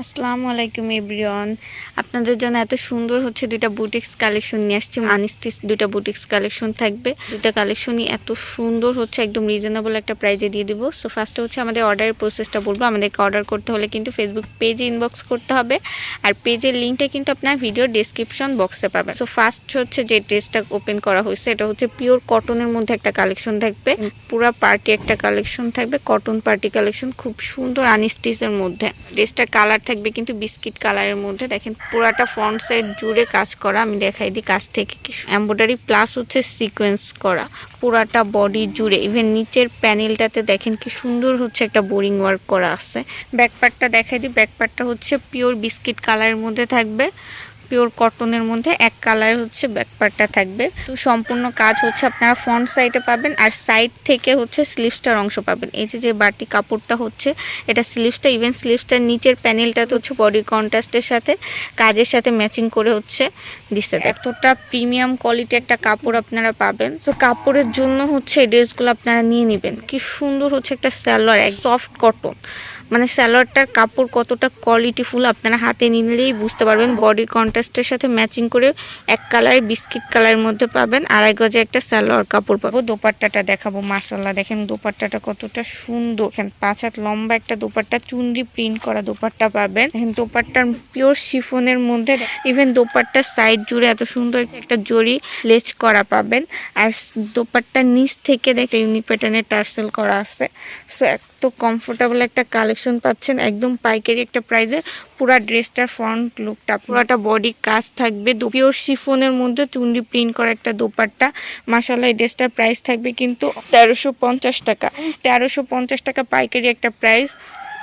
আসসালামু আলাইকুম এভরিওয়ান। আপনাদের জন্য এত সুন্দর হচ্ছে দুইটা বুটিক্স কালেকশন নিয়ে আসছি। আনিস্টিস দুইটা বুটিক্স কালেকশন থাকবে। দুইটা কালেকশনই এত সুন্দর হচ্ছে একদম রিজনেবল একটা প্রাইজে দিয়ে দিব। সো ফার্স্টে হচ্ছে আমাদের অর্ডারের প্রসেসটা বলব। আমাদেরকে অর্ডার করতে হলে কিন্তু ফেসবুক পেজে ইনবক্স করতে হবে। আর পেজের লিঙ্কটা কিন্তু আপনার ভিডিও ডিসক্রিপশন বক্সে পাবেন। সো ফার্স্ট হচ্ছে যে ড্রেসটা ওপেন করা হয়েছে এটা হচ্ছে পিওর কটনের মধ্যে একটা কালেকশন থাকবে। পুরা পার্টি একটা কালেকশন থাকবে কটন পার্টি কালেকশন খুব সুন্দর আনিস্টিসের মধ্যে। ড্রেসটার কালার থাকবে, কিন্তু বিস্কিট কালারের মধ্যে। দেখেন, পুরাটা ফ্রন্ট সাইড জুড়ে কাজ করা। আমি দেখাই দিই কাছ থেকে এম্ব্রয়ডারি প্লাস হচ্ছে সিকোয়েন্স করা। পুরাটা বডি জুড়ে। ইভেন নিচের প্যানেলটাতে দেখেন কি সুন্দর হচ্ছে একটা বোরিং ওয়ার্ক করা আছে। ব্যাকপার্টটা দেখাই দিই। ব্যাকপার্টটা হচ্ছে পিওর বিস্কিট কালারের মধ্যে থাকবে। পিওর কটনের মধ্যে এক কালার হচ্ছে ব্যাকপার্টটা থাকবে। তো সম্পূর্ণ কাজ হচ্ছে আপনারা ফ্রন্ট সাইডে পাবেন আর সাইড থেকে হচ্ছে স্লিভসটার অংশ পাবেন। এই যে যে বাটি কাপড়টা হচ্ছে, এটা স্লিভসটা ইভেন স্লিভসটার নিচের প্যানেলটা তো হচ্ছে বডি কন্ট্রাস্টের সাথে কাজের সাথে ম্যাচিং করে হচ্ছে দিচ্ছে। এতটা প্রিমিয়াম কোয়ালিটি একটা কাপড় আপনারা পাবেন। তো কাপড়ের জন্য হচ্ছে এই ড্রেসগুলো আপনারা নিয়ে নেবেন। কি সুন্দর হচ্ছে একটা স্যালোয়ার এক সফট কটন মানে স্যালোয়ারটার কাপড় কতটা কোয়ালিটিফুল আপনারা হাতে নিলেই বুঝতে পারবেন। বডির কন্ট্রাস্টের সাথে ম্যাচিং করে এক কালারের বিস্কিট কালারের মধ্যে পাবেন। আড়াই গজে একটা স্যালোয়ার কাপড় পাবো দোপাট্টাটা দেখাবো মাসাল্লাহ দেখেন দোপাট্টাটা কতটা সুন্দর। দেখেন পাঁচ হাত লম্বা একটা দোপাট্টা, চুনরি প্রিন্ট করা দোপাট্টা পাবেন। দেখেন দোপাট্টার পিওর শিফনের মধ্যে ইভেন দোপাট্টার সাইড জুড়ে এত সুন্দর একটা জড়ি লেচ করা পাবেন। আর দোপাট্টার নিচ থেকে দেখে ইউনিক প্যাটার্নের টার্সেল করা আছে। সো এত কমফোর্টেবল একটা কালেকশন পাচ্ছেন, একদম পাইকারি একটা প্রাইসে পুরা ড্রেসটার ফ্রন্ট লুকটা পুরাটা বডি কাজ থাকবে। পিওর শিফনের মধ্যে চুন্ডি প্রিন্ট করা একটা দোপাট্টা। মাসাল্লাহ এই ড্রেসটার প্রাইস থাকবে কিন্তু তেরোশো টাকা। তেরোশো টাকা পাইকারি একটা প্রাইস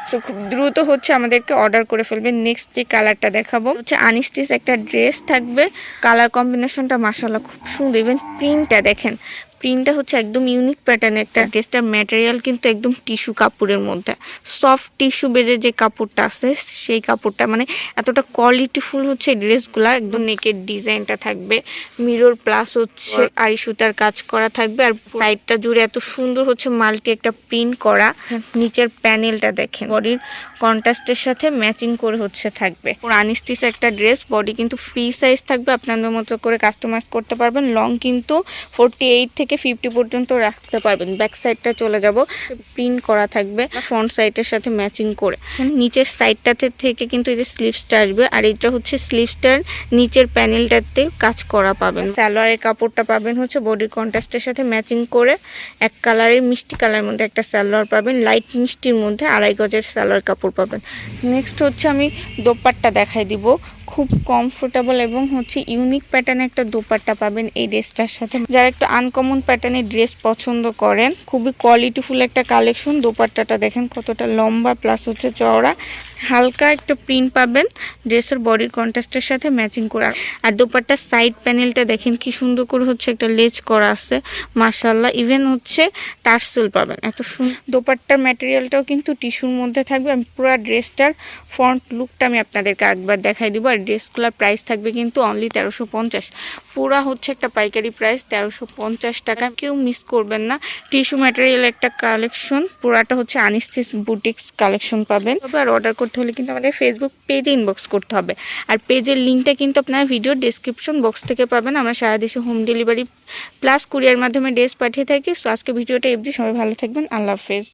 তো খুব দ্রুত হচ্ছে আমাদেরকে অর্ডার করে ফেলবে। নেক্সট যে কালারটা দেখাবো, হচ্ছে আনিস্টিস একটা ড্রেস থাকবে। কালার কম্বিনেশনটা মাসাল্লাহ খুব সুন্দর। ইভেন প্রিন্টটা দেখেন প্রিন্টটা হচ্ছে একদম ইউনিক প্যাটার্ন একটা ড্রেসটার ম্যাটেরিয়াল কিন্তু একদম টিস্যু কাপড়ের মধ্যে। সফট টিস্যু বেজে যে কাপড়টা আছে সেই কাপড়টা মানে এতটা কোয়ালিটিফুল হচ্ছে ড্রেসগুলা একদম নেকের ডিজাইনটা থাকবে। মিরর প্লাস হচ্ছে আড়ি সুতার কাজ করা থাকবে আর সাইডটা জুড়ে এত সুন্দর হচ্ছে মাল্টি একটা প্রিন্ট করা। নিচের প্যানেলটা দেখেন। বডির কন্ট্রাস্টের সাথে ম্যাচিং করে হচ্ছে থাকবে। ওর আনিস্টিস একটা ড্রেস বডি কিন্তু ফ্রি সাইজ থাকবে আপনাদের মতো করে কাস্টমাইজ করতে পারবেন। লং কিন্তু ফোরটি এইট থেকে ফিফটি পর্যন্ত রাখতে পারবেন। ব্যাক সাইডটা চলে যাব। প্রিন্ট করা থাকবে ফ্রন্ট সাইডের সাথে ম্যাচিং করে। নিচের সাইডটাতে থেকে কিন্তু এই যে স্লিভসটা আসবে, আর এটা হচ্ছে স্লিভসটার নিচের প্যানেলটাতে কাজ করা পাবেন। স্যালোয়ারের কাপড়টা পাবেন হচ্ছে বডির কন্ট্রাস্টের সাথে ম্যাচিং করে। এক কালারের মিষ্টি কালারের মধ্যে একটা সালোয়ার পাবেন। লাইট মিষ্টির মধ্যে আড়াই গজের সালোয়ার কাপড় পাবেন। নেক্সট হচ্ছে আমি দোপাট্টা দেখাই দিব। খুব কমফোর্টেবল এবং হচ্ছে ইউনিক প্যাটার্নে একটা দোপাট্টা পাবেন এই ড্রেসটার সাথে। যারা একটু আনকমন প্যাটার্নের ড্রেস পছন্দ করেন, খুবই কোয়ালিটিফুল একটা কালেকশন দোপাট্টাটা দেখেন কতটা লম্বা প্লাস হচ্ছে চওড়া। হালকা একটা প্রিন্ট পাবেন ড্রেসের বডির কন্ট্রাস্টের সাথে ম্যাচিং করা। আর দোপাট্টার সাইড প্যানেলটা দেখেন কি সুন্দর করে হচ্ছে একটা লেজ করা আছে। মার্শাল্লাহ ইভেন হচ্ছে টার্সেল পাবেন। এত দোপাট্টার ম্যাটেরিয়ালটাও কিন্তু টিস্যুর মধ্যে থাকবে। আমি পুরো ড্রেসটার ফ্রন্ট লুকটা আমি আপনাদেরকে একবার দেখাই দিব। আর ড্রেসগুলোর প্রাইস থাকবে কিন্তু অনলি তেরোশো পঞ্চাশ। পুরা হচ্ছে একটা পাইকারি প্রাইস তেরোশো পঞ্চাশ টাকা। কেউ মিস করবেন না। টিস্যু ম্যাটেরিয়াল একটা কালেকশন পুরাটা হচ্ছে আনিস্টিস বুটিক্স কালেকশন পাবেন। আর অর্ডার হলে কিন্তু আমাদের ফেসবুক পেজে ইনবক্স করতে হবে। আর পেজের লিঙ্কটা কিন্তু আপনারা ভিডিও ডিসক্রিপশন বক্স থেকে পাবেন। আমরা সারা দেশে হোম ডেলিভারি প্লাস কুরিয়ার মাধ্যমে ড্রেস পাঠিয়ে থাকি। সো আজকে ভিডিওটা এফজি সবাই ভালো থাকবেন। আল্লাহ হাফেজ।